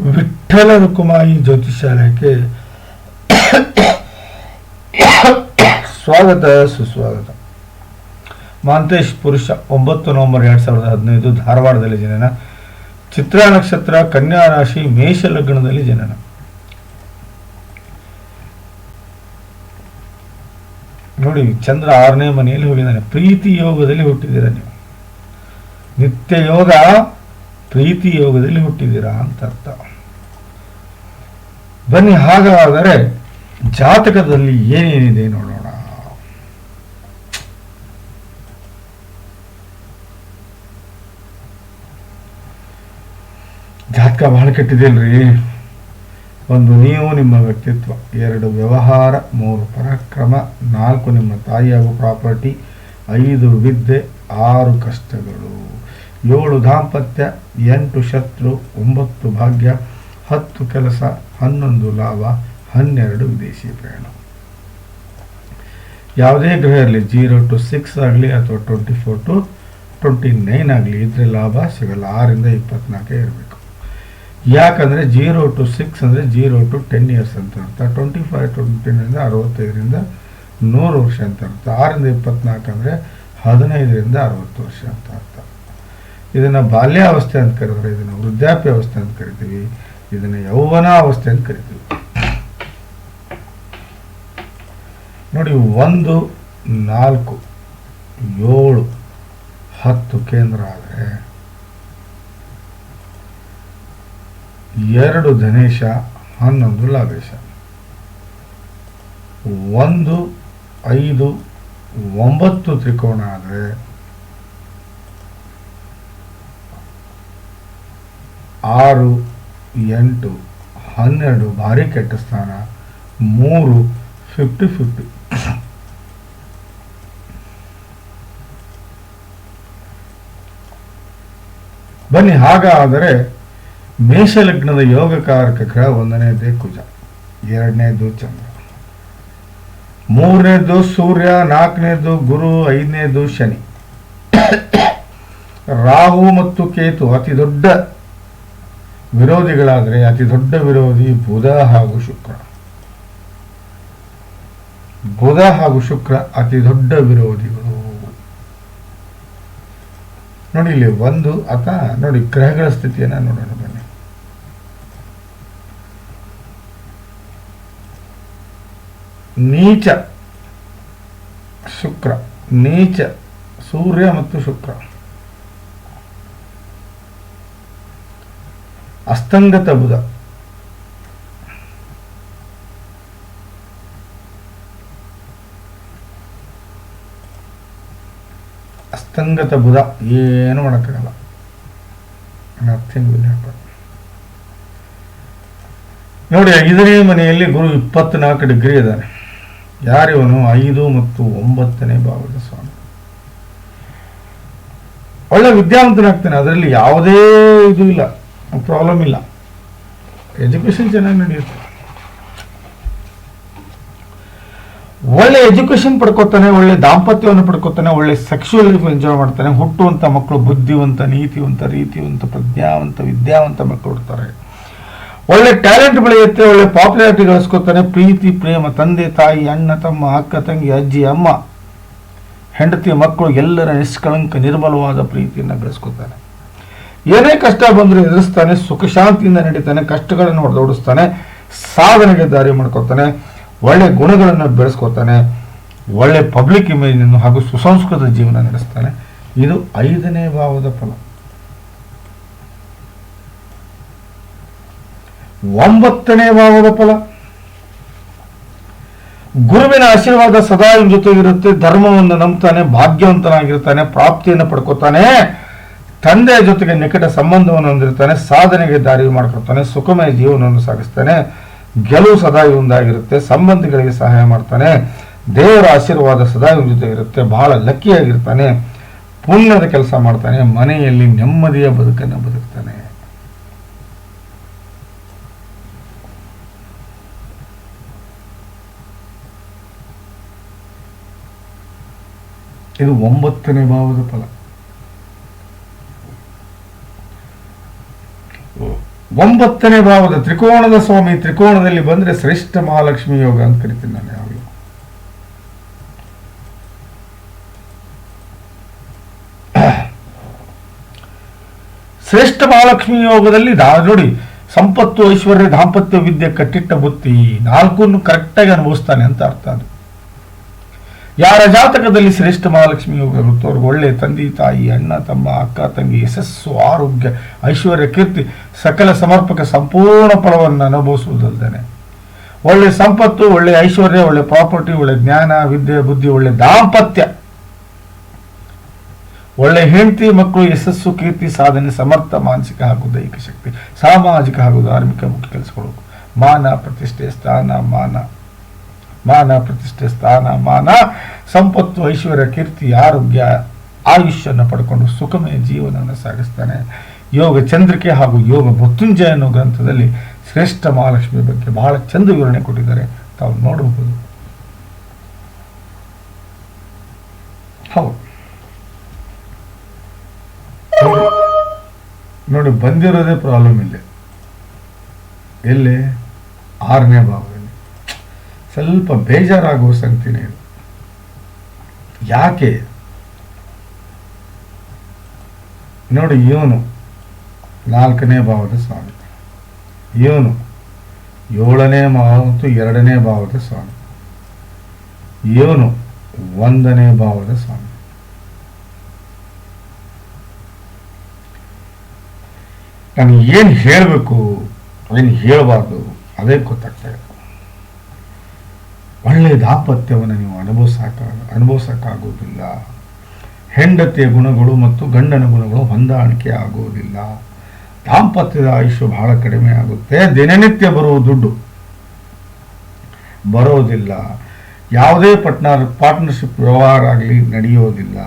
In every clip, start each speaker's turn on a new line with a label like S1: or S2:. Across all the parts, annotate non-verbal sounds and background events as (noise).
S1: ವಿಠ್ಠಲ ರುಕುಮಾಯಿ ಜ್ಯೋತಿಷಾಲಯಕ್ಕೆ ಸ್ವಾಗತ, ಸುಸ್ವಾಗತ. ಮಾಂತೇಶ್ ಪುರುಷ, ಒಂಬತ್ತು ನವೆಂಬರ್ ಎರಡ್ ಸಾವಿರದ ಹದಿನೈದು, ಧಾರವಾಡದಲ್ಲಿ ಜನನ. ಚಿತ್ರ ನಕ್ಷತ್ರ, ಕನ್ಯಾ ರಾಶಿ, ಮೇಷ ಲಗ್ನದಲ್ಲಿ ಜನನ. ನೋಡಿ, ಚಂದ್ರ ಆರನೇ ಮನೆಯಲ್ಲಿ ಹೋಗಿದ್ದಾನೆ. ಪ್ರೀತಿ ಯೋಗದಲ್ಲಿ ಹುಟ್ಟಿದ್ದೀರಾ ನೀವು? ನಿತ್ಯ ಯೋಗ ಪ್ರೀತಿ ಯೋಗದಲ್ಲಿ ಹುಟ್ಟಿದ್ದೀರಾ ಅಂತ ಅರ್ಥ. ಬನ್ನಿ, ಹಾಗಾದರೆ ಜಾತಕದಲ್ಲಿ ಏನೇನಿದೆ ನೋಡೋಣ. ಜಾತಕ ಬಹಳ ಕೆಟ್ಟಿದೆಯಲ್ರಿ? ಒಂದು, ನೀವು ನಿಮ್ಮ ವ್ಯಕ್ತಿತ್ವ, ಎರಡು, ವ್ಯವಹಾರ, ಮೂರು, ಪರಾಕ್ರಮ, ನಾಲ್ಕು, ನಿಮ್ಮ ತಾಯಿ ಹಾಗೂ ಪ್ರಾಪರ್ಟಿ, ಐದು, ವಿದ್ಯೆ, ಆರು ಕಷ್ಟಗಳು, ಏಳು ದಾಂಪತ್ಯ, ಎಂಟು ಶತ್ರು, ಒಂಬತ್ತು ಭಾಗ್ಯ ಹತ್ತು ಕೆಲಸ, ಹನ್ನೊಂದು ಲಾಭ, ಹನ್ನೆರಡು ವಿದೇಶಿ ಪ್ರಯಾಣ ಯಾವುದೇ ಗ್ರಹ ಇರಲಿ ಜೀರೋ ಟು ಸಿಕ್ಸ್ ಆಗಲಿ ಅಥವಾ twenty four to twenty nine ಆಗಲಿ ಇದ್ರೆ ಲಾಭ ಸಿಗಲ್ಲ. ಆರಿಂದ ಇಪ್ಪತ್ನಾಲ್ಕೇ ಇರಬೇಕು. ಯಾಕಂದರೆ ಜೀರೋ ಟು ಸಿಕ್ಸ್ ಅಂದರೆ ಜೀರೋ ಟು ಟೆನ್ ಇಯರ್ಸ್ ಅಂತ ಅರ್ಥ. ಟ್ವೆಂಟಿ ಫೈವ್ ಟ್ವೆಂಟಿನಿಂದ ಅರವತ್ತೈದರಿಂದ ನೂರು ವರ್ಷ ಅಂತ ಅರ್ಥ. ಆರಿಂದ ಇಪ್ಪತ್ನಾಲ್ಕು ಅಂದರೆ ಹದಿನೈದರಿಂದ ಅರವತ್ತು ವರ್ಷ ಅಂತ ಅರ್ಥ. ಇದನ್ನು ಬಾಲ್ಯಾವಸ್ಥೆ ಅಂತ ಕರೆದ್ರೆ ಇದನ್ನು ವೃದ್ಧಾಪ್ಯ ಅವಸ್ಥೆ ಅಂತ ಕರಿತೀವಿ. ಇದನ್ನು ಯೌವನ ಅವಸ್ಥೆ ಅಂತ ಕರಿತೀವಿ. ನೋಡಿ, ಒಂದು, ನಾಲ್ಕು, ಏಳು, ಹತ್ತು ಕೇಂದ್ರ ಆದರೆ ಎರಡು ಧನೇಶ, ಹನ್ನೊಂದು ಲಾಭೇಶ. ಒಂದು, ಐದು, ಒಂಬತ್ತು ತ್ರಿಕೋಣ ಆದರೆ ಆರು ಎಂಟು, ಹನ್ನೆರಡು ಭಾರಿ ಕೆಟ್ಟ ಸ್ಥಾನ, ಮೂರು ಫಿಫ್ಟಿ ಫಿಫ್ಟಿ ಬನ್ನಿ, ಹಾಗಾದರೆ ಮೇಷಲಗ್ನದ ಯೋಗಕಾರಕ ಗ್ರಹ ಒಂದನೇದೇ ಕುಜ ಎರಡನೇದು ಚಂದ್ರ, ಮೂರನೇದು ಸೂರ್ಯ, ನಾಲ್ಕನೇದು ಗುರು, ಐದನೇದು ಶನಿ. (coughs) ರಾಹು ಮತ್ತು ಕೇತು ಅತಿ ದೊಡ್ಡ ವಿರೋಧಿಗಳಾದರೆ ಅತಿ ದೊಡ್ಡ ವಿರೋಧಿ ಬುಧ ಹಾಗೂ ಶುಕ್ರ. ಬುಧ ಹಾಗೂ ಶುಕ್ರ ಅತಿ ದೊಡ್ಡ ವಿರೋಧಿಗಳು. ನೋಡಿ ಇಲ್ಲಿ ಒಂದು ಅತ, ನೋಡಿ ಗ್ರಹಗಳ ಸ್ಥಿತಿಯನ್ನ ನೋಡೋಣ ಬನ್ನಿ. ನೀಚ ಶುಕ್ರ, ನೀಚ ಸೂರ್ಯ ಮತ್ತು ಶುಕ್ರ. ಅಸ್ತಂಗತ ಬುಧ. ಅಸ್ತಂಗತ ಬುಧ, ಏನು ಮಾಡೋಕ್ಕಾಗಲ್ಲ. ನಥಿಂಗ್ ನೋಡಿ, ಐದನೇ ಮನೆಯಲ್ಲಿ ಗುರು ಇಪ್ಪತ್ನಾಲ್ಕು ಡಿಗ್ರಿ ಇದ್ದಾನೆ ಯಾರಿವನು? ಐದು ಮತ್ತು ಒಂಬತ್ತನೇ ಭಾವದ ಸ್ವಾಮಿ. ಒಳ್ಳೆ ವಿದ್ಯಾವಂತನಾಗ್ತಾನೆ. ಅದರಲ್ಲಿ ಯಾವುದೇ ಇದು ಇಲ್ಲ. ಪ್ರಾಬ್ಲಮ್ ಇಲ್ಲ. ಎಜುಕೇಶನ್ ಚೆನ್ನಾಗಿ ನಡೆಯುತ್ತೆ. ಒಳ್ಳೆ ಎಜುಕೇಶನ್ ಪಡ್ಕೋತಾನೆ, ಒಳ್ಳೆ ದಾಂಪತ್ಯವನ್ನು ಪಡ್ಕೋತಾನೆ, ಒಳ್ಳೆ ಸೆಕ್ಷುವಲ್ ಲೈಫ್ ಎಂಜಾಯ್ ಮಾಡ್ತಾನೆ ಹುಟ್ಟುವಂಥ ಮಕ್ಕಳು ಬುದ್ಧಿವಂತ, ನೀತಿವಂತ, ರೀತಿವಂತ, ಪ್ರಜ್ಞಾವಂತ, ವಿದ್ಯಾವಂತ ಮಕ್ಕಳು ಹುಡ್ತಾರೆ. ಒಳ್ಳೆ ಟ್ಯಾಲೆಂಟ್ ಬೆಳೆಯುತ್ತೆ, ಒಳ್ಳೆ ಪಾಪ್ಯುಲಾರಿಟಿ ಗಳಿಸ್ಕೋತಾನೆ, ಪ್ರೀತಿ, ಪ್ರೇಮ, ತಂದೆ, ತಾಯಿ, ಅಣ್ಣ, ತಮ್ಮ, ಅಕ್ಕ, ತಂಗಿ, ಅಜ್ಜಿ, ಅಮ್ಮ ಹೆಂಡತಿ ಮಕ್ಕಳು ಎಲ್ಲರ ನಿಷ್ಕಳಂಕ ನಿರ್ಮಲವಾದ ಪ್ರೀತಿಯನ್ನು ಗಳಿಸ್ಕೊತಾನೆ ಏನೇ ಕಷ್ಟ ಬಂದರೂ ಎದುರಿಸ್ತಾನೆ, ಸುಖ ಶಾಂತಿಯಿಂದ ನಡೀತಾನೆ, ಕಷ್ಟಗಳನ್ನು ಹೊಡೆದೋಡಿಸ್ತಾನೆ ಸಾಧನೆಗೆ ದಾರಿ ಮಾಡ್ಕೊತಾನೆ ಒಳ್ಳೆ ಗುಣಗಳನ್ನು ಬೆಳೆಸ್ಕೊತಾನೆ ಒಳ್ಳೆ ಪಬ್ಲಿಕ್ ಇಮೇಜನ್ನು ಹಾಗೂ ಸುಸಂಸ್ಕೃತ ಜೀವನ ನಡೆಸ್ತಾನೆ. ಇದು ಐದನೇ ಭಾವದ ಫಲ. ಒಂಬತ್ತನೇ ಭಾವದ ಫಲ. ಗುರುವಿನ ಆಶೀರ್ವಾದ ಸದಾ ಜೊತೆಗಿರುತ್ತೆ, ಧರ್ಮವನ್ನು ನಂಬ್ತಾನೆ, ಭಾಗ್ಯವಂತನಾಗಿರ್ತಾನೆ, ಪ್ರಾಪ್ತಿಯನ್ನು ಪಡ್ಕೋತಾನೆ ತಂದೆಯ ಜೊತೆಗೆ ನಿಕಟ ಸಂಬಂಧವನ್ನು ಹೊಂದಿರ್ತಾನೆ ಸಾಧನೆಗೆ ದಾರಿ ಮಾಡ್ಕೊಳ್ತಾನೆ ಸುಖಮಯ ಜೀವನವನ್ನು ಸಾಗಿಸ್ತಾನೆ, ಗೆಲುವು ಸದಾ ಇವಂದಾಗಿರುತ್ತೆ ಸಂಬಂಧಿಗಳಿಗೆ ಸಹಾಯ ಮಾಡ್ತಾನೆ, ದೇವರ ಆಶೀರ್ವಾದ ಸದಾ ಇವನ ಜೊತೆ ಇರುತ್ತೆ, ಬಹಳ ಲಕ್ಕಿಯಾಗಿರ್ತಾನೆ, ಪುಣ್ಯದ ಕೆಲಸ ಮಾಡ್ತಾನೆ, ಮನೆಯಲ್ಲಿ ನೆಮ್ಮದಿಯ ಬದುಕನ್ನು ಬದುಕ್ತಾನೆ. ಇದು ಒಂಬತ್ತನೇ ಭಾವದ ಫಲ. ಒಂಬತ್ತನೇ ಭಾವದ ತ್ರಿಕೋಣದ ಸ್ವಾಮಿ ತ್ರಿಕೋಣದಲ್ಲಿ ಬಂದ್ರೆ ಶ್ರೇಷ್ಠ ಮಹಾಲಕ್ಷ್ಮಿ ಯೋಗ ಅಂತ ಕರಿತೀನಿ ನಾನು ಯಾವಾಗಲೂ. ಶ್ರೇಷ್ಠ ಮಹಾಲಕ್ಷ್ಮಿ ಯೋಗದಲ್ಲಿ ನೋಡಿ, ಸಂಪತ್ತು, ಐಶ್ವರ್ಯ, ದಾಂಪತ್ಯ, ವಿದ್ಯೆ, ಕಟ್ಟಿಟ್ಟ ಬುತ್ತಿ, ನಾಲ್ಕನ್ನು ಕರೆಕ್ಟಾಗಿ ಅನುಭವಿಸ್ತಾನೆ ಅಂತ ಅರ್ಥ ಅದು. ಯಾರ ಜಾತಕದಲ್ಲಿ ಶ್ರೇಷ್ಠ ಮಹಾಲಕ್ಷ್ಮಿ ಯೋಗ ಇರುತ್ತೋ ಅವ್ರಿಗೆ ಒಳ್ಳೆ ತಂದೆ, ತಾಯಿ, ಅಣ್ಣ, ತಮ್ಮ, ಅಕ್ಕ, ತಂಗಿ, ಯಶಸ್ಸು, ಆರೋಗ್ಯ, ಐಶ್ವರ್ಯ, ಕೀರ್ತಿ, ಸಕಲ ಸಮರ್ಪಕ ಸಂಪೂರ್ಣ ಫಲವನ್ನು ಅನುಭವಿಸುವುದಲ್ದೇನೆ. ಒಳ್ಳೆ ಸಂಪತ್ತು, ಒಳ್ಳೆ ಐಶ್ವರ್ಯ, ಒಳ್ಳೆ ಪ್ರಾಪರ್ಟಿ, ಒಳ್ಳೆ ಜ್ಞಾನ, ವಿದ್ಯೆ, ಬುದ್ಧಿ, ಒಳ್ಳೆ ದಾಂಪತ್ಯ. ಒಳ್ಳೆ ಹೆಂಡತಿ, ಮಕ್ಕಳು, ಯಶಸ್ಸು, ಕೀರ್ತಿ, ಸಾಧನೆ, ಸಮರ್ಥ, ಮಾನಸಿಕ ಹಾಗೂ ದೈಹಿಕ ಶಕ್ತಿ, ಸಾಮಾಜಿಕ ಹಾಗೂ ಧಾರ್ಮಿಕ ಮುಖ್ಯ ಕೆಲಸಗಳು. ಮಾನ, ಪ್ರತಿಷ್ಠೆ, ಸ್ಥಾನ, ಮಾನ. ಮಾನ ಪ್ರತಿಷ್ಠೆ ಸ್ಥಾನ ಮಾನ ಸಂಪತ್ತು, ಐಶ್ವರ್ಯ, ಕೀರ್ತಿ, ಆರೋಗ್ಯ ಆಯುಷ್ಯನ್ನು ಪಡ್ಕೊಂಡು ಸುಖಮಯ ಜೀವನವನ್ನು ಸಾಗಿಸ್ತಾನೆ. ಯೋಗ ಚಂದ್ರಿಕೆ ಹಾಗೂ ಯೋಗ ಮೃತ್ಯುಂಜಯ ಅನ್ನೋ ಗ್ರಂಥದಲ್ಲಿ ಶ್ರೇಷ್ಠ ಮಹಾಲಕ್ಷ್ಮಿ ಬಗ್ಗೆ ಬಹಳ ಚಂದ ವಿವರಣೆ ಕೊಟ್ಟಿದ್ದಾರೆ. ತಾವು ನೋಡಬಹುದು ಹೌದು. ನೋಡಿ- ಬಂದಿರೋದೇ ಪ್ರಾಬ್ಲಮ್ ಇಲ್ಲ. ಎಲ್ಲಿ? ಆರನೇ ಭಾವದಲ್ಲಿ ಸ್ವಲ್ಪ ಬೇಜಾರಾಗುವ ಸಂಗತಿನೇ ಯಾಕೆ? ನೋಡಿ, ಇವನು ನಾಲ್ಕನೇ ಭಾವದ ಸ್ವಾಮಿ. ಇವನು ಏಳನೇ ಮತ್ತು ಎರಡನೇ ಭಾವದ ಸ್ವಾಮಿ. ಇವನು ಒಂದನೇ ಭಾವದ ಸ್ವಾಮಿ. ನಾನು ಏನು ಹೇಳಬೇಕು, ಏನು ಹೇಳಬಾರ್ದು, ಅದೇ ಗೊತ್ತಾಗ್ತಾ ಇದೆ. ಒಳ್ಳೆಯ ದಾಪತ್ಯವನ್ನು ನೀವು ಅನುಭವಿಸಕ ಅನುಭವಿಸೋಕ್ಕಾಗೋದಿಲ್ಲ ಹೆಂಡತಿಯ ಗುಣಗಳು ಮತ್ತು ಗಂಡನ ಗುಣಗಳು ಹೊಂದಾಣಿಕೆ ಆಗುವುದಿಲ್ಲ. ದಾಂಪತ್ಯದ ಆಯುಷ್ಯ ಬಹಳ ಕಡಿಮೆ ಆಗುತ್ತೆ. ದಿನನಿತ್ಯ ಬರುವ ದುಡ್ಡು ಬರೋದಿಲ್ಲ. ಯಾವುದೇ ಪಟ್ನರ್ ಪಾರ್ಟ್ನರ್ಶಿಪ್ ವ್ಯವಹಾರ ಆಗಲಿ ನಡೆಯೋದಿಲ್ಲ.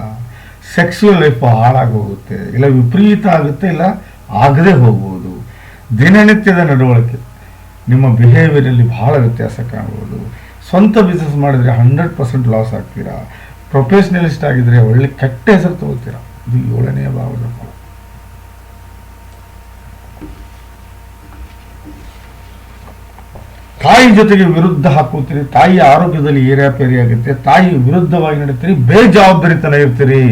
S1: ಸೆಕ್ಸುವಲ್ ಲೈಫ್ ಹಾಳಾಗಿ ಹೋಗುತ್ತೆ ಇಲ್ಲ ವಿಪರೀತ ಆಗುತ್ತೆ, ಇಲ್ಲ ಆಗದೆ ಹೋಗ್ಬೋದು. ದಿನನಿತ್ಯದ ನಡವಳಿಕೆ ನಿಮ್ಮ ಬಿಹೇವಿಯರಲ್ಲಿ ಬಹಳ ವ್ಯತ್ಯಾಸ ಕಾಣ್ಬೋದು. ಸ್ವಂತ ಬಿಸ್ನೆಸ್ ಮಾಡಿದರೆ ಹಂಡ್ರೆಡ್ ಪರ್ಸೆಂಟ್ ಲಾಸ್ ಆಗ್ತೀರಾ? ಪ್ರೊಫೆಷ್ನಲಿಸ್ಟ್ ಆಗಿದ್ರೆ ಒಳ್ಳೆ ಕೆಟ್ಟ ಹೆಸರು ತಗೋತೀರಾ? ಇದು ಏಳನೇ ಭಾವದ ಫಲ ತಾಯಿ ಜೊತೆಗೆ ವಿರುದ್ಧ ಹಾಕೋತೀರಿ ತಾಯಿಯ ಆರೋಗ್ಯದಲ್ಲಿ ಏರಿಯಾಪೇರಿ ಆಗುತ್ತೆ ತಾಯಿ ವಿರುದ್ಧವಾಗಿ ನಡೀತೀರಿ ಬೇಜವಾಬ್ದಾರಿತನ ಇರ್ತೀರಿ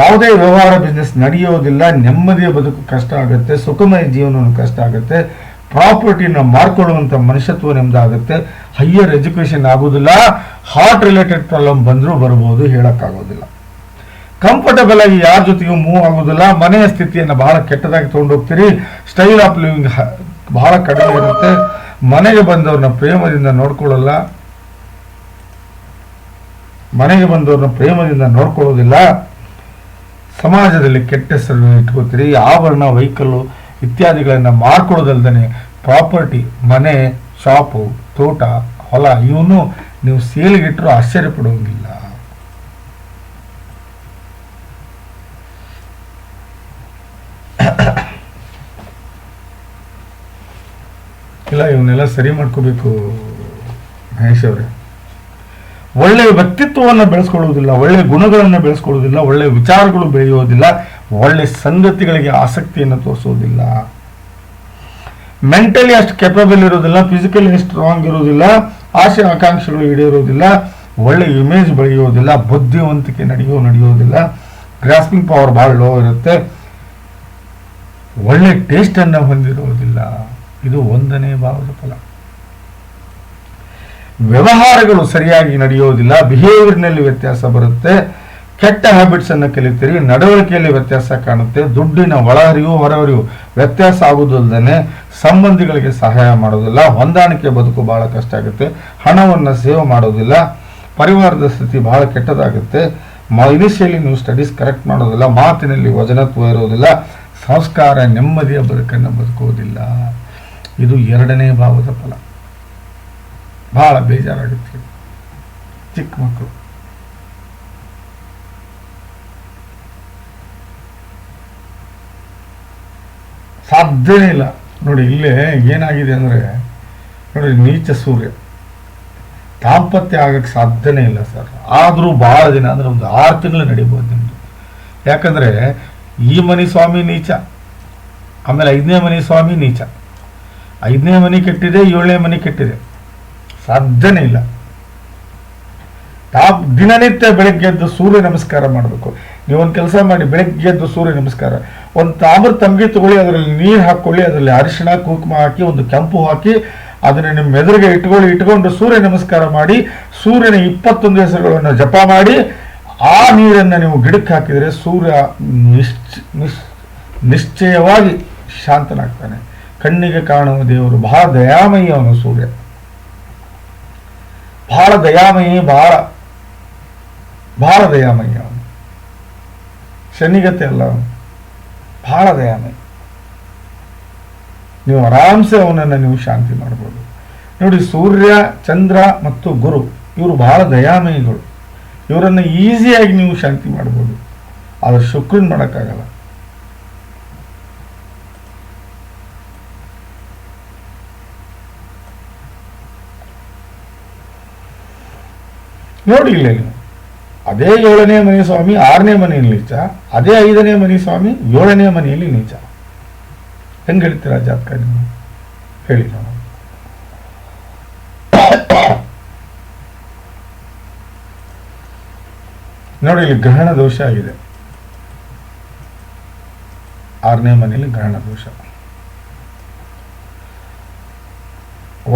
S1: ಯಾವುದೇ ವ್ಯವಹಾರ ಬಿಸ್ನೆಸ್ ನಡೆಯೋದಿಲ್ಲ, ನೆಮ್ಮದಿಯ ಬದುಕು ಕಷ್ಟ ಆಗುತ್ತೆ, ಸುಖಮಯ ಜೀವನವನ್ನು ಕಷ್ಟ ಆಗುತ್ತೆ. ಪ್ರಾಪರ್ಟಿನ ಮಾರ್ಕೊಳ್ಳುವಂಥ ಮನುಷ್ಯತ್ವ ನಿಮ್ದಾಗುತ್ತೆ ಹೈಯರ್ ಎಜುಕೇಶನ್ ಆಗೋದಿಲ್ಲ ಹಾರ್ಟ್ ರಿಲೇಟೆಡ್ ಪ್ರಾಬ್ಲಮ್ ಬಂದರೂ ಬರ್ಬೋದು, ಹೇಳೋಕ್ಕಾಗೋದಿಲ್ಲ. ಕಂಫರ್ಟಬಲ್ ಆಗಿ ಯಾರ ಜೊತೆಗೂ ಮೂವ್ ಆಗೋದಿಲ್ಲ ಮನೆಯ ಸ್ಥಿತಿಯನ್ನು ಬಹಳ ಕೆಟ್ಟದಾಗಿ ತೊಗೊಂಡೋಗ್ತೀರಿ. ಸ್ಟೈಲ್ ಆಫ್ ಲಿವಿಂಗ್ ಬಹಳ ಕಡಿಮೆ ಇರುತ್ತೆ. ಮನೆಗೆ ಬಂದವ್ರನ್ನ ಪ್ರೇಮದಿಂದ ನೋಡ್ಕೊಳ್ಳಲ್ಲ. ಮನೆಗೆ ಬಂದವ್ರನ್ನ ಪ್ರೇಮದಿಂದ ನೋಡ್ಕೊಳ್ಳೋದಿಲ್ಲ. ಸಮಾಜದಲ್ಲಿ ಕೆಟ್ಟ ಹೆಸರು ಇಟ್ಕೋತೀರಿ. ಆಭರಣ ವೆಹಿಕಲ್ಲು ಇತ್ಯಾದಿಗಳನ್ನ ಮಾರ್ಕೊಳ್ಳೋದಲ್ದೇ ಪ್ರಾಪರ್ಟಿ, ಮನೆ, ಶಾಪು, ತೋಟ, ಹೊಲ, ಇವನು ನೀವು ಸೇಲ್ಗಿಟ್ರು ಆಶ್ಚರ್ಯ ಪಡುವಂಗಿಲ್ಲ. ಇಲ್ಲ ಇವನ್ನೆಲ್ಲ ಸರಿ ಮಾಡ್ಕೋಬೇಕು ಮಹೇಶ್ ಅವರೇ. ಒಳ್ಳೆಯ ವ್ಯಕ್ತಿತ್ವವನ್ನು ಬೆಳೆಸ್ಕೊಳ್ಳುವುದಿಲ್ಲ ಒಳ್ಳೆಯ ಗುಣಗಳನ್ನು ಬೆಳೆಸ್ಕೊಳ್ಳುವುದಿಲ್ಲ ಒಳ್ಳೆಯ ವಿಚಾರಗಳು ಬೆಳೆಯುವುದಿಲ್ಲ ಒಳ್ಳೆಯ ಸಂಗತಿಗಳಿಗೆ ಆಸಕ್ತಿಯನ್ನು ತೋರಿಸೋದಿಲ್ಲ ಮೆಂಟಲಿ ಅಷ್ಟು ಕೆಪಬಲ್ ಇರೋದಿಲ್ಲ ಫಿಸಿಕಲಿ ಸ್ಟ್ರಾಂಗ್ ಇರೋದಿಲ್ಲ ಆಸೆ ಆಕಾಂಕ್ಷೆಗಳು ಈಡೇರೋದಿಲ್ಲ ಒಳ್ಳೆ ಇಮೇಜ್ ಬೆಳೆಯೋದಿಲ್ಲ ಬುದ್ಧಿವಂತಿಕೆ ನಡೆಯೋ ನಡೆಯೋದಿಲ್ಲ ಗ್ರಾಸ್ಪಿಂಗ್ ಪವರ್ ಬಹಳ ಲೋ ಇರುತ್ತೆ. ಒಳ್ಳೆ ಟೇಸ್ಟನ್ನು ಹೊಂದಿರುವುದಿಲ್ಲ. ಇದು ಒಂದನೇ ಭಾವದ ಫಲ. ವ್ಯವಹಾರಗಳು ಸರಿಯಾಗಿ ನಡೆಯೋದಿಲ್ಲ ಬಿಹೇವಿಯರ್ನಲ್ಲಿ ವ್ಯತ್ಯಾಸ ಬರುತ್ತೆ. ಕೆಟ್ಟ ಹ್ಯಾಬಿಟ್ಸ್ ಅನ್ನು ಕಲಿತೀರಿ, ನಡವಳಿಕೆಯಲ್ಲಿ ವ್ಯತ್ಯಾಸ ಕಾಣುತ್ತೆ, ದುಡ್ಡಿನ ಒಳಹರಿವು ಹೊರಹರಿವು ವ್ಯತ್ಯಾಸ ಆಗುವುದಲ್ಲದೆ ಸಂಬಂಧಿಗಳಿಗೆ ಸಹಾಯ ಮಾಡೋದಿಲ್ಲ, ಹೊಂದಾಣಿಕೆ ಬದುಕು ಬಹಳ ಕಷ್ಟ ಆಗುತ್ತೆ, ಹಣವನ್ನು ಸೇವ್ ಮಾಡೋದಿಲ್ಲ, ಪರಿವಾರದ ಸ್ಥಿತಿ ಬಹಳ ಕೆಟ್ಟದಾಗುತ್ತೆ. ಇನಿಷಿಯಲಿ ನೀವು ಸ್ಟಡೀಸ್ ಕರೆಕ್ಟ್ ಮಾಡೋದಿಲ್ಲ, ಮಾತಿನಲ್ಲಿ ವಜನತ್ವ ಇರೋದಿಲ್ಲ, ಸಂಸ್ಕಾರ ನೆಮ್ಮದಿಯ ಬದುಕನ್ನು ಬದುಕೋದಿಲ್ಲ ಇದು ಎರಡನೇ ಭಾವದ ಫಲ. ಬಹಳ ಬೇಜಾರಾಗುತ್ತೆ. ಚಿಕ್ಕ ಮಕ್ಕಳು. ಸಾಧ್ಯನೇ ಇಲ್ಲ. ನೋಡಿ, ಇಲ್ಲೇ ಏನಾಗಿದೆ ಅಂದರೆ, ನೋಡಿ, ನೀಚ ಸೂರ್ಯ. ದಾಂಪತ್ಯ ಆಗಕ್ಕೆ ಸಾಧ್ಯನೇ ಇಲ್ಲ ಸರ್. ಆದರೂ ಭಾಳ ದಿನ, ಅಂದರೆ ಒಂದು ಆರು ತಿಂಗಳು ನಡೀಬೋದು ನಿಮ್ಮದು ಯಾಕಂದರೆ, ಈ ಮನಿ ಸ್ವಾಮಿ ನೀಚ, ಆಮೇಲೆ ಐದನೇ ಮನಿ ಸ್ವಾಮಿ ನೀಚ. ಐದನೇ ಮನಿ ಕೆಟ್ಟಿದೆ, ಏಳನೇ ಮನೆ ಕೆಟ್ಟಿದೆ. ಸಾಧ್ಯನೇ ಇಲ್ಲ. ತಾವು ದಿನನಿತ್ಯ ಬೆಳಗ್ಗೆ ಎದ್ದು ಸೂರ್ಯ ನಮಸ್ಕಾರ ಮಾಡಬೇಕು. ನೀವೊಂದು ಕೆಲಸ ಮಾಡಿ, ಬೆಳಗ್ಗೆ ಎದ್ದು ಸೂರ್ಯ ನಮಸ್ಕಾರ. ಒಂದು ತಾಮ್ರ ತಂಗಿ ತಗೊಳ್ಳಿ, ಅದರಲ್ಲಿ ನೀರು ಹಾಕ್ಕೊಳ್ಳಿ, ಅದರಲ್ಲಿ ಅರಿಶಿಣ, ಕುಂಕುಮ ಹಾಕಿ, ಒಂದು ಕೆಂಪು ಹಾಕಿ, ಅದನ್ನು ನಿಮ್ಮ ಎದುರಿಗೆ ಇಟ್ಕೊಳ್ಳಿ, ಇಟ್ಕೊಂಡು ಸೂರ್ಯ ನಮಸ್ಕಾರ ಮಾಡಿ, ಸೂರ್ಯನ ಇಪ್ಪತ್ತೊಂದು ಹೆಸರುಗಳನ್ನು ಜಪ ಮಾಡಿ, ಆ ನೀರನ್ನು ನೀವು ಗಿಡಕ್ಕೆ ಹಾಕಿದರೆ ಸೂರ್ಯ ನಿಶ್ಚ ನಿಶ್, ನಿಶ್ಚಯವಾಗಿ ಶಾಂತನಾಗ್ತಾನೆ. ಕಣ್ಣಿಗೆ ಕಾಣುವ ದೇವರು, ಬಹಳ ದಯಾಮಯಿ ಅವನು ಸೂರ್ಯ. ಬಹಳ ದಯಾಮಯಿ ಬಹಳ ಬಹಳ ದಯಾಮಯಿ ಅವನು. ಶನಿಗತೆ ಅಲ್ಲ ಅವನು. ಬಹಳ ದಯಾಮಯಿ. ನೀವು ಆರಾಮ್ಸೆ ಅವನನ್ನು ನೀವು ಶಾಂತಿ ಮಾಡ್ಬೋದು. ನೋಡಿ, ಸೂರ್ಯ, ಚಂದ್ರ ಮತ್ತು ಗುರು, ಇವರು ಬಹಳ ದಯಾಮಯಿಗಳು. ಇವರನ್ನು ಈಸಿಯಾಗಿ ನೀವು ಶಾಂತಿ ಮಾಡ್ಬೋದು. ಆದ್ರೆ ಶುಕ್ರನ್ ಮಾಡೋಕ್ಕಾಗಲ್ಲ. ನೋಡಿ ಇಲ್ಲ ನೀವು ಅದೇ ಏಳನೇ ಮನೆ ಸ್ವಾಮಿ, ಆರನೇ ಮನೆಯಲ್ಲಿ ನೀಚ. ಅದೇ ಐದನೇ ಮನೆ ಸ್ವಾಮಿ, ಏಳನೇ ಮನೆಯಲ್ಲಿ ನೀಚ. ಹೆಂಗ್ ಹೇಳ್ತೀರಾ ಜಾತಕ ನೀವು? ಹೇಳಿ ನಾವು. ನೋಡಿ, ಇಲ್ಲಿ ಗ್ರಹಣ ದೋಷ ಆಗಿದೆ. ಆರನೇ ಮನೆಯಲ್ಲಿ ಗ್ರಹಣ ದೋಷ.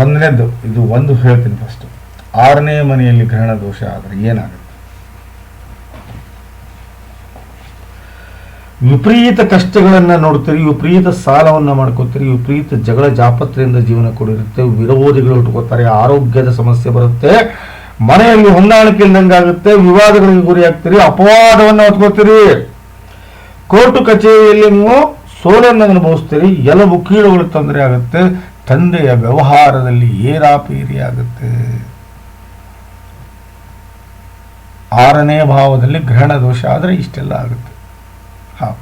S1: ಒಂದನೇದು ಇದು ಒಂದು ಹೇಳ್ತೀನಿ ಫಸ್ಟ್ ಆರನೇ ಮನೆಯಲ್ಲಿ ಗ್ರಹಣ ದೋಷ ಆದರೆ ಏನಾಗುತ್ತೆ? ವಿಪರೀತ ಕಷ್ಟಗಳನ್ನ ನೋಡ್ತೀರಿ, ವಿಪರೀತ ಸಾಲವನ್ನ ಮಾಡ್ಕೋತೀರಿ, ವಿಪರೀತ ಜಗಳ ಜಾಪತ್ರೆಯಿಂದ ಜೀವನ ಕೊಡಿರುತ್ತೆ, ವಿರೋಧಿಗಳು ಉಟ್ಕೋತಾರೆ ಆರೋಗ್ಯದ ಸಮಸ್ಯೆ ಬರುತ್ತೆ, ಮನೆಯಲ್ಲಿ ಹೊಂದಾಣಿಕೆ ಇಲ್ದಂಗಾಗುತ್ತೆ ವಿವಾದಗಳಿಗೆ ಗುರಿ ಆಗ್ತೀರಿ, ಅಪವಾದವನ್ನು ಹೊತ್ಕೋತೀರಿ. ಕೋರ್ಟು ಕಚೇರಿಯಲ್ಲಿ ನೀವು ಸೋಲನ್ನು ಅನುಭವಿಸ್ತೀರಿ ಎಲ್ಲ ಕೀಳುಗಳು ತೊಂದರೆ ಆಗುತ್ತೆ, ತಂದೆಯ ವ್ಯವಹಾರದಲ್ಲಿ ಏರಾಪೇರಿ ಆಗುತ್ತೆ. ಆರನೇ ಭಾವದಲ್ಲಿ ಗ್ರಹಣ ದೋಷ ಆದರೆ ಇಷ್ಟೆಲ್ಲ ಆಗುತ್ತೆ. ಹಾ.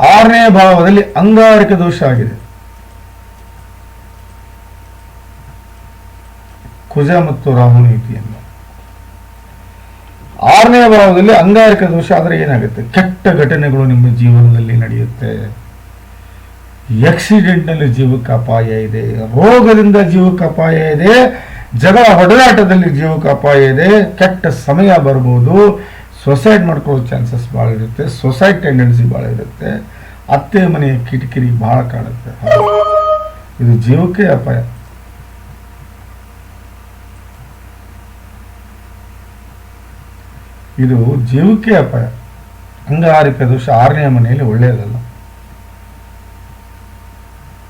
S1: ಆರನೇ ಭಾವದಲ್ಲಿ ಅಂಗಾರಿಕ ದೋಷ ಆಗಿದೆ. ಕುಜ ಮತ್ತು ರಾಹು ನೀತಿಯನ್ನು. ಆರನೇ ಭಾವದಲ್ಲಿ ಅಂಗಾರಿಕ ದೋಷ ಆದರೆ ಏನಾಗುತ್ತೆ? ಕೆಟ್ಟ ಘಟನೆಗಳು ನಿಮ್ಮ ಜೀವನದಲ್ಲಿ ನಡೆಯುತ್ತೆ. ಆಕ್ಸಿಡೆಂಟ್ನಲ್ಲಿ ಜೀವಕ್ಕೆ ಅಪಾಯ ಇದೆ, ರೋಗದಿಂದ ಜೀವಕ್ಕೆ ಅಪಾಯ ಇದೆ, ಜಗಳ ಹೊಡೆದಾಟದಲ್ಲಿ ಜೀವಕ್ಕೆ ಅಪಾಯ ಇದೆ, ಕೆಟ್ಟ ಸಮಯ ಬರ್ಬೋದು ಸೊಸೈಡ್ ಮಾಡ್ಕೊಳ್ಳೋ ಚಾನ್ಸಸ್ ಭಾಳ ಇರುತ್ತೆ ಸೊಸೈಡ್ ಟೆಂಡೆನ್ಸಿ ಭಾಳ ಇರುತ್ತೆ, ಅತ್ತೆ ಮನೆಯ ಕಿಟಕಿರಿ ಭಾಳ ಕಾಣುತ್ತೆ. ಇದು ಜೀವಕ್ಕೆ ಅಪಾಯ. ಇದು ಜೀವಕ್ಕೆ ಅಪಾಯ. ಅಂಗಾರಿಕ ದೋಷ ಆರನೇ ಮನೆಯಲ್ಲಿ ಒಳ್ಳೆಯದಲ್ಲ.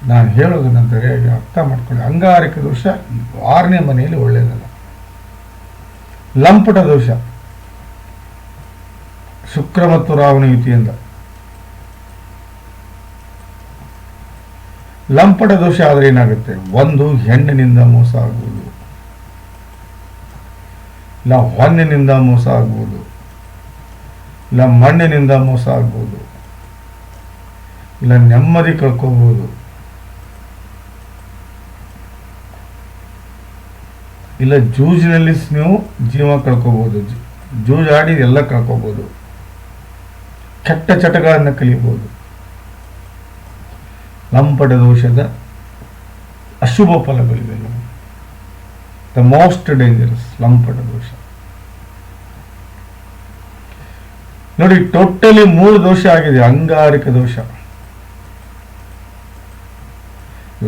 S1: ನಾನು ಹೇಳೋದನ್ನ ಸರಿಯಾಗಿ ಅರ್ಥ ಮಾಡ್ಕೊಳ್ಳಿ. ಅಂಗಾರಿಕ ದೋಷ ಆರನೇ ಮನೆಯಲ್ಲಿ ಒಳ್ಳೆಯದಲ್ಲ ಲಂಪಟ ದೋಷ. ಶುಕ್ರ ಮತ್ತು ರಾವಣ ಯುತಿಯಿಂದ. ಲಂಪಟ ದೋಷ ಆದ್ರೆ ಏನಾಗುತ್ತೆ? ಒಂದು ಹೆಣ್ಣಿನಿಂದ ಮೋಸ ಆಗುವುದು. ಇಲ್ಲ, ಹೊನ್ನಿನಿಂದ ಮೋಸ ಆಗ್ಬೋದು ಇಲ್ಲ, ಮಣ್ಣಿನಿಂದ ಮೋಸ ಆಗ್ಬೋದು ಇಲ್ಲ, ನೆಮ್ಮದಿ ಕಳ್ಕೋಬಹುದು ಇಲ್ಲ, ಜೂಜಿನಲ್ಲಿ ನೀವು ಜೀವ ಕಳ್ಕೋಬಹುದು ಆಡಿ ಎಲ್ಲ ಕಳ್ಕೋಬಹುದು ಕೆಟ್ಟ ಚಟಗಳನ್ನು ಕಲಿಬಹುದು ಲಂಪಟ ದೋಷದ ಅಶುಭ ಫಲಗಳಿವೆ ದ ಮೋಸ್ಟ್ ಡೇಂಜರಸ್ ಲಂಪಟ ದೋಷ ನೋಡಿ, ಟೋಟಲಿ ಮೂರು ದೋಷ ಆಗಿದೆ, ಅಂಗಾರಿಕ ದೋಷ.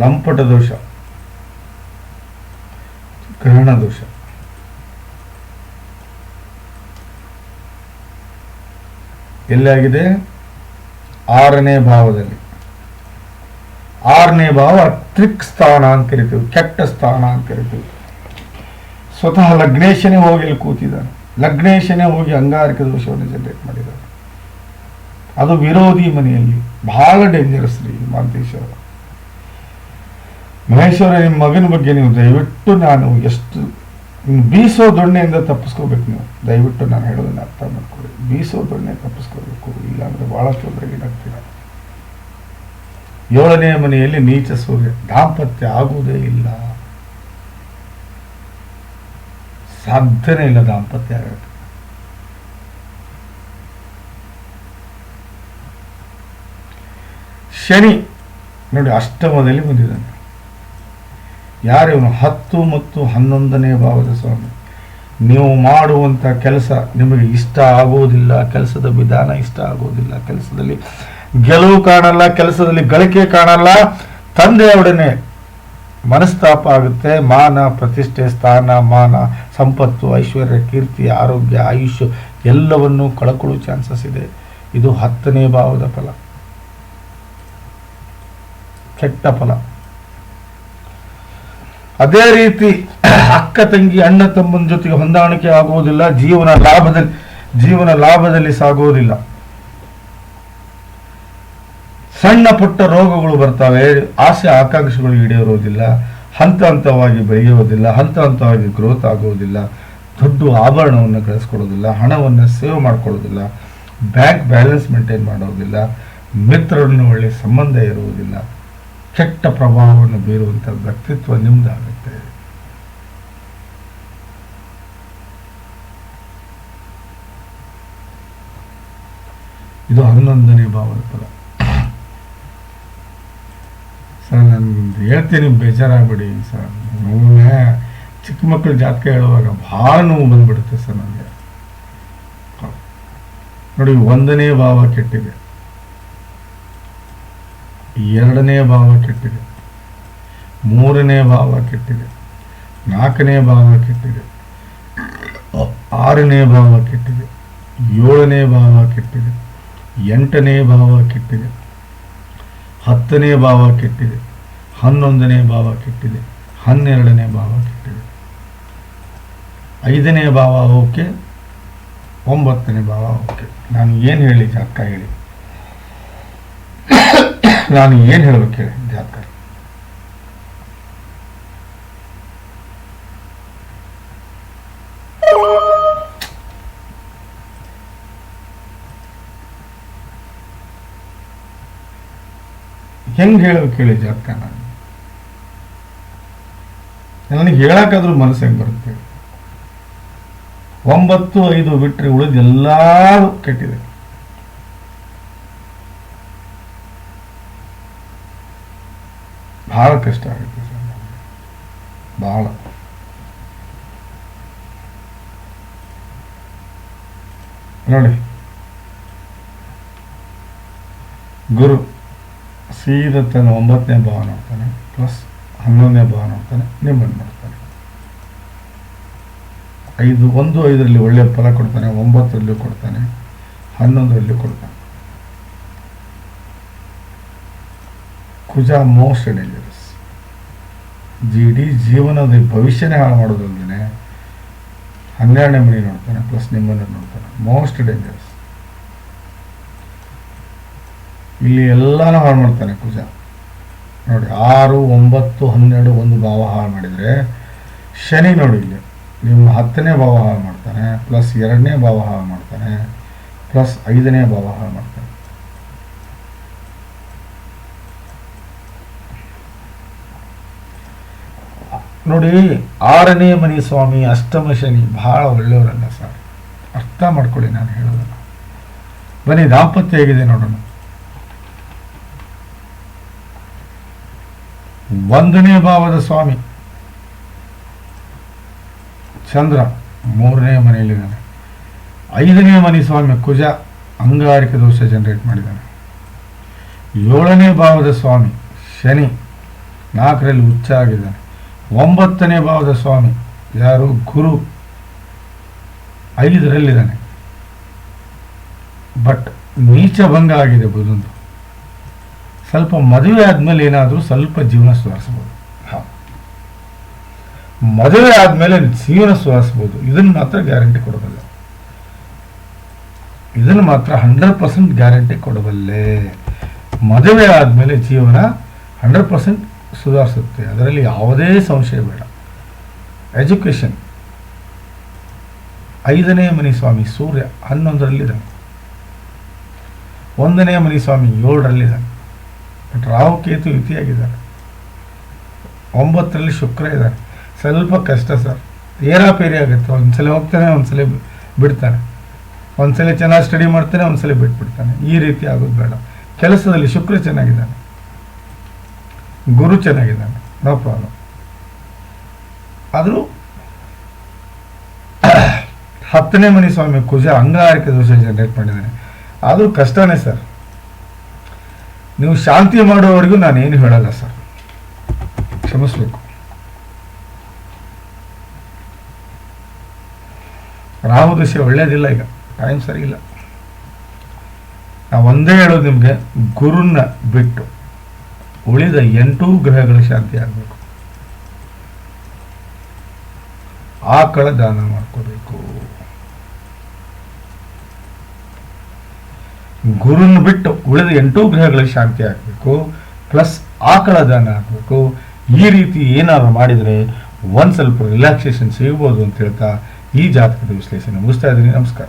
S1: ಲಂಪಟ ದೋಷ ಗ್ರಹಣ ದೋಷ. ಎಲ್ಲಾಗಿದೆ ಆರನೇ ಭಾವದಲ್ಲಿ. ಆರನೇ ಭಾವ ತ್ರಿಕ್ ಸ್ಥಾನ ಅಂತ ಕರಿತೀವಿ ಕೆಟ್ಟ ಸ್ಥಾನ ಅಂತ ಕರಿತೀವಿ ಸ್ವತಃ ಲಗ್ನೇಶನೇ ಹೋಗಿ ಇಲ್ಲಿ ಕೂತಿದ್ದಾನೆ. ಲಗ್ನೇಶನೇ ಹೋಗಿ ಅಂಗಾರಿಕ ದೋಷವನ್ನು ಜನರೇಟ್ ಮಾಡಿದ್ದಾರೆ ಅದು ವಿರೋಧಿ ಮನೆಯಲ್ಲಿ, ಬಹಳ ಡೇಂಜರಸ್ ರೀ ಮಾಂತೇಶ್ವರ. ಮಹೇಶ್ವರ ನಿಮ್ಮ ಮಗನ ಬಗ್ಗೆ ನೀವು ದಯವಿಟ್ಟು ನಾನು ಎಷ್ಟು ಬೀಸೋ ದೊಣ್ಣೆಯಿಂದ ತಪ್ಪಿಸ್ಕೋಬೇಕು ನೀವು. ದಯವಿಟ್ಟು ನಾನು ಹೇಳೋದನ್ನ ಅರ್ಥ ಮಾಡ್ಕೊಳ್ಳಿ. ಬೀಸೋ ದೊಣ್ಣೆ ತಪ್ಪಿಸ್ಕೋಬೇಕು. ಇಲ್ಲಾಂದ್ರೆ ಒಬ್ಬರಿಗೆ ತೊಂದರೆಗೀಡಾಗ್ತೀರ ಏಳನೆಯ ಮನೆಯಲ್ಲಿ ನೀಚ ಸೂರ್ಯ. ದಾಂಪತ್ಯ ಆಗುವುದೇ ಇಲ್ಲ. ಸಾಧ್ಯನೇ ಇಲ್ಲ ದಾಂಪತ್ಯ ಆಗುತ್ತೆ ಶನಿ ನೋಡಿ ಅಷ್ಟಮದಲ್ಲಿ ಬಂದಿದ್ದಾನೆ. ಯಾರು ಇವನು ಹತ್ತು ಮತ್ತು ಹನ್ನೊಂದನೇ ಭಾವದ ಸ್ವಾಮಿ. ನೀವು ಮಾಡುವಂಥ ಕೆಲಸ ನಿಮಗೆ ಇಷ್ಟ ಆಗುವುದಿಲ್ಲ ಕೆಲಸದ ವಿಧಾನ ಇಷ್ಟ ಆಗುವುದಿಲ್ಲ ಕೆಲಸದಲ್ಲಿ ಗೆಲುವು ಕಾಣಲ್ಲ, ಕೆಲಸದಲ್ಲಿ ಗಳಿಕೆ ಕಾಣಲ್ಲ. ತಂದೆಯೊಡನೆ ಮನಸ್ತಾಪ ಆಗುತ್ತೆ. ಮಾನ, ಪ್ರತಿಷ್ಠೆ, ಸ್ಥಾನ, ಮಾನ, ಸಂಪತ್ತು, ಐಶ್ವರ್ಯ, ಕೀರ್ತಿ, ಆರೋಗ್ಯ, ಆಯುಷ್ಯ ಎಲ್ಲವನ್ನೂ ಕಳ್ಕೊಳ್ಳೋ ಚಾನ್ಸಸ್ ಇದೆ. ಇದು ಹತ್ತನೇ ಭಾವದ ಫಲ. ಕೆಟ್ಟ ಫಲ. ಅದೇ ರೀತಿ ಅಕ್ಕ ತಂಗಿ, ಅಣ್ಣ ತಮ್ಮನ ಜೊತೆಗೆ ಹೊಂದಾಣಿಕೆ ಆಗುವುದಿಲ್ಲ, ಜೀವನ ಲಾಭದಲ್ಲಿ ಜೀವನ ಲಾಭದಲ್ಲಿ ಸಾಗುವುದಿಲ್ಲ. ಸಣ್ಣ ಪುಟ್ಟ ರೋಗಗಳು ಬರ್ತವೆ, ಆಸೆ, ಆಕಾಂಕ್ಷೆಗಳು ಈಡೇರುವುದಿಲ್ಲ, ಹಂತ ಹಂತವಾಗಿ ಬೆಳೆಯುವುದಿಲ್ಲ, ಹಂತ ಹಂತವಾಗಿ ಗ್ರೋತ್ ಆಗುವುದಿಲ್ಲ, ದೊಡ್ಡ ಆಭರಣವನ್ನು ಗಳಿಸ್ಕೊಳ್ಳೋದಿಲ್ಲ ಹಣವನ್ನು ಸೇವ್ ಮಾಡ್ಕೊಳ್ಳೋದಿಲ್ಲ ಬ್ಯಾಂಕ್ ಬ್ಯಾಲೆನ್ಸ್ ಮೇಂಟೈನ್ ಮಾಡೋದಿಲ್ಲ ಮಿತ್ರರನ್ನು ಒಳ್ಳೆಯ ಸಂಬಂಧ ಇರುವುದಿಲ್ಲ. ಕೆಟ್ಟ ಪ್ರಭಾವವನ್ನು ಬೀರುವಂಥ ವ್ಯಕ್ತಿತ್ವ ನಿಮ್ಮದಾಗುತ್ತೆ ಇದು ಹನ್ನೊಂದನೇ ಭಾವದ ಫಲ ಸರ್, ನಾನು ಹೇಳ್ತೀನಿ, ಬೇಜಾರಾಗ್ಬಿಡಿ ಸರ್. ನೋವೇ ಚಿಕ್ಕ ಮಕ್ಕಳ ಜಾತಕ ಹೇಳುವಾಗ ಭಾಳ ನೋವು ಬಂದ್ಬಿಡುತ್ತೆ ಸರ್ ನನಗೆ. ನೋಡಿ, ಒಂದನೇ ಭಾವ ಕೆಟ್ಟಿದೆ. ಎರಡನೇ ಭಾವ ಕೆಟ್ಟಿದೆ. ಮೂರನೇ ಭಾವ ಕೆಟ್ಟಿದೆ. ನಾಲ್ಕನೇ ಭಾವ ಕೆಟ್ಟಿದೆ. ಆರನೇ ಭಾವ ಕೆಟ್ಟಿದೆ. ಏಳನೇ ಭಾವ ಕೆಟ್ಟಿದೆ. ಎಂಟನೇ ಭಾವ ಕೆಟ್ಟಿದೆ. ಹತ್ತನೇ ಭಾವ ಕೆಟ್ಟಿದೆ. ಹನ್ನೊಂದನೇ ಭಾವ ಕೆಟ್ಟಿದೆ. ಹನ್ನೆರಡನೇ ಭಾವ ಕೆಟ್ಟಿದೆ. ಐದನೇ ಭಾವ ಓಕೆ, ಒಂಬತ್ತನೇ ಭಾವ ಓಕೆ. ನಾನು ಏನು ಹೇಳಿ ಅಕ್ಕ ಹೇಳಿ. ನಾನು ಏನು ಹೇಳಬೇಕು ಹೇಳಿ ಜಾತಕ ಹೆಂಗ್ ಹೇಳಬೇಕು ಕೇಳಿ ಜಾತಕ ನಾನು ನನಗೆ ಹೇಳೋಕ್ಕಾದ್ರೂ ಮನಸ್ಸು ಹೆಂಗ್ ಬರುತ್ತೆ ಒಂಬತ್ತು, ಐದು ಬಿಟ್ಟರೆ ಉಳಿದೆಲ್ಲಾರು ಕೆಟ್ಟಿದೆ ಬಹಳ ಕಷ್ಟ ಆಗುತ್ತೆ. ಬಹಳ ನೋಡಿ ಗುರು ಸೀದ ಒಂಬತ್ತನೇ ಭಾವ ನೋಡ್ತಾನೆ ಪ್ಲಸ್ ಹನ್ನೊಂದನೇ ಭಾವ ನೋಡ್ತಾನೆ ನಿಮ್ಮನ್ನು ನೋಡ್ತಾನೆ ಐದು, ಒಂದು, ಐದರಲ್ಲಿ ಒಳ್ಳೆಯ ಫಲ ಕೊಡ್ತಾನೆ. ಒಂಬತ್ತರಲ್ಲಿ ಕೊಡ್ತಾನೆ. ಹನ್ನೊಂದರಲ್ಲಿ ಕೊಡ್ತಾನೆ. ಕುಜ ಮೋಸ್ಟ್ ಡೇಂಜರಸ್ ಜಿ ಡಿ ಜೀವನದ ಭವಿಷ್ಯನೇ ಹಾಳು ಮಾಡೋದಲ್ದೇ ಹನ್ನೆರಡನೇ ಮನೆ ನೋಡ್ತಾನೆ ಪ್ಲಸ್ ನಿಮ್ಮನ್ನು ನೋಡ್ತಾನೆ. ಮೋಸ್ಟ್ ಡೇಂಜರಸ್ ಇಲ್ಲಿ ಎಲ್ಲಾನು ಹಾಳು ಮಾಡ್ತಾನೆ ಕುಜ ನೋಡಿ, ಆರು, ಒಂಬತ್ತು, ಹನ್ನೆರಡು ಒಂದು ಭಾವ ಹಾಳು ಮಾಡಿದರೆ, ಶನಿ ನೋಡಿ ಇಲ್ಲಿ, ನಿಮ್ಮ ಹತ್ತನೇ ಭಾವ ಹಾಳು ಮಾಡ್ತಾನೆ ಪ್ಲಸ್ ಎರಡನೇ ಭಾವ ಹಾಳು ಮಾಡ್ತಾನೆ ಪ್ಲಸ್ ಐದನೇ ಭಾವ ಹಾಳು ಮಾಡ್ತಾನೆ. ನೋಡಿ, ಆರನೇ ಮನೆ ಸ್ವಾಮಿ ಅಷ್ಟಮ ಶನಿ ಬಹಳ ಒಳ್ಳೆಯವರಲ್ಲ ಸರ್. ಅರ್ಥ ಮಾಡ್ಕೊಳ್ಳಿ ನಾನು ಹೇಳೋದನ್ನ. ಬನ್ನಿ, ದಾಂಪತ್ಯ ಹೇಗಿದೆ ನೋಡೋಣ. ಒಂದನೇ ಭಾವದ ಸ್ವಾಮಿ. ಚಂದ್ರ ಮೂರನೇ ಮನೆಯಲ್ಲಿದ್ದಾನೆ. ಐದನೇ ಮನೆ ಸ್ವಾಮಿ ಕುಜ ಅಂಗಾರಿಕ ದೋಷ ಜನರೇಟ್ ಮಾಡಿದ್ದಾನೆ. ಏಳನೇ ಭಾವದ ಸ್ವಾಮಿ ಶನಿ ನಾಲ್ಕರಲ್ಲಿ ಉಚ್ಚ ಆಗಿದ್ದಾನೆ ಒಂಬತ್ತನೇ ಭಾವದ ಸ್ವಾಮಿ, ಯಾರು? ಗುರು. ಐದರಲ್ಲಿದ್ದಾನೆ ಬಟ್ ನೀಚ ಭಂಗ ಆಗಿದೆ ಬುಧಂದು. ಸ್ವಲ್ಪ ಮದುವೆ ಆದ್ಮೇಲೆ ಏನಾದರೂ ಸ್ವಲ್ಪ ಜೀವನ ಸುಧಾರಿಸ್ಬೋದು. ಮದುವೆ ಆದ್ಮೇಲೆ ಜೀವನ ಸುಧಾರಿಸ್ಬೋದು. ಇದನ್ನು ಮಾತ್ರ ಗ್ಯಾರಂಟಿ ಕೊಡಬಲ್ಲ. ಇದನ್ನು ಮಾತ್ರ ಹಂಡ್ರೆಡ್ ಪರ್ಸೆಂಟ್ ಗ್ಯಾರಂಟಿ ಕೊಡಬಲ್ಲೆ. ಮದುವೆ ಆದ್ಮೇಲೆ ಜೀವನ ಹಂಡ್ರೆಡ್ ಪರ್ಸೆಂಟ್ ಸುಧಾರಿಸುತ್ತೆ. ಅದರಲ್ಲಿ ಯಾವುದೇ ಸಂಶಯ ಬೇಡ. ಎಜುಕೇಶನ್ ಐದನೇ ಮನಿ ಸ್ವಾಮಿ ಸೂರ್ಯ ಹನ್ನೊಂದರಲ್ಲಿದ್ದಾನೆ. ಒಂದನೇ ಮನಿ ಸ್ವಾಮಿ ಏಳರಲ್ಲಿದ್ದಾನೆ. ಬಟ್ ರಾಹು ಕೇತು ಯುತಿಯಾಗಿದ್ದಾರೆ ಒಂಬತ್ತರಲ್ಲಿ ಶುಕ್ರ ಇದ್ದಾರೆ ಸ್ವಲ್ಪ ಕಷ್ಟ ಸರ್. ಏರಾಪೇರಿ ಆಗುತ್ತೆ. ಒಂದ್ಸಲ ಹೋಗ್ತಾನೆ, ಒಂದ್ಸಲ ಬಿಡ್ತಾನೆ. ಒಂದ್ಸಲ ಚೆನ್ನಾಗಿ ಸ್ಟಡಿ ಮಾಡ್ತಾನೆ, ಒಂದ್ಸಲ ಬಿಟ್ಬಿಡ್ತಾನೆ. ಈ ರೀತಿ ಆಗೋದು ಬೇಡ. ಕೆಲಸದಲ್ಲಿ ಶುಕ್ರ ಚೆನ್ನಾಗಿದ್ದಾನೆ. ಗುರು ಚೆನ್ನಾಗಿದ್ದಾನೆ, ನೋ ಪ್ರಾಬ್ಲಮ್ ಆದರೂ, ಹತ್ತನೇ ಮನೆ ಸ್ವಾಮಿ ಕುಜ ಅಂಗಾರಿಕ ದೋಷ ಜನರೇಟ್ ಮಾಡಿದ್ದಾನೆ ಆದರೂ ಕಷ್ಟನೇ ಸರ್. ನೀವು ಶಾಂತಿ ಮಾಡುವವರೆಗೂ ನಾನೇನು ಹೇಳಲ್ಲ ಸರ್. ಕ್ಷಮಿಸ್ಬೇಕು. ರಾಹು ದೋಷ ಒಳ್ಳೇದಿಲ್ಲ ಈಗ ಟೈಮ್ ಸರಿ ಇಲ್ಲ ನಾ ಒಂದೇ ಹೇಳೋದು ನಿಮಗೆ ಗುರುನ ಬಿಟ್ಟು. ಉಳಿದ ಎಂಟೂ ಗ್ರಹಗಳ ಶಾಂತಿ ಆಗಬೇಕು. ಆಕಳ ದಾನ ಮಾಡ್ಕೋಬೇಕು. ಗುರುನ ಬಿಟ್ಟು ಉಳಿದ ಎಂಟು ಗ್ರಹಗಳ ಶಾಂತಿ ಆಗಬೇಕು, ಪ್ಲಸ್ ಆಕಳ ದಾನ ಆಗಬೇಕು. ಈ ರೀತಿ ಏನಾದ್ರು ಮಾಡಿದರೆ ಒಂದು ಸ್ವಲ್ಪ ರಿಲ್ಯಾಕ್ಸೇಷನ್ ಸಿಗ್ಬೋದು ಅಂತ ಹೇಳ್ತಾ ಈ ಜಾತಕದ ವಿಶ್ಲೇಷಣೆ ಮುಗಿಸ್ತಾ ಇದ್ದೀನಿ. ನಮಸ್ಕಾರ.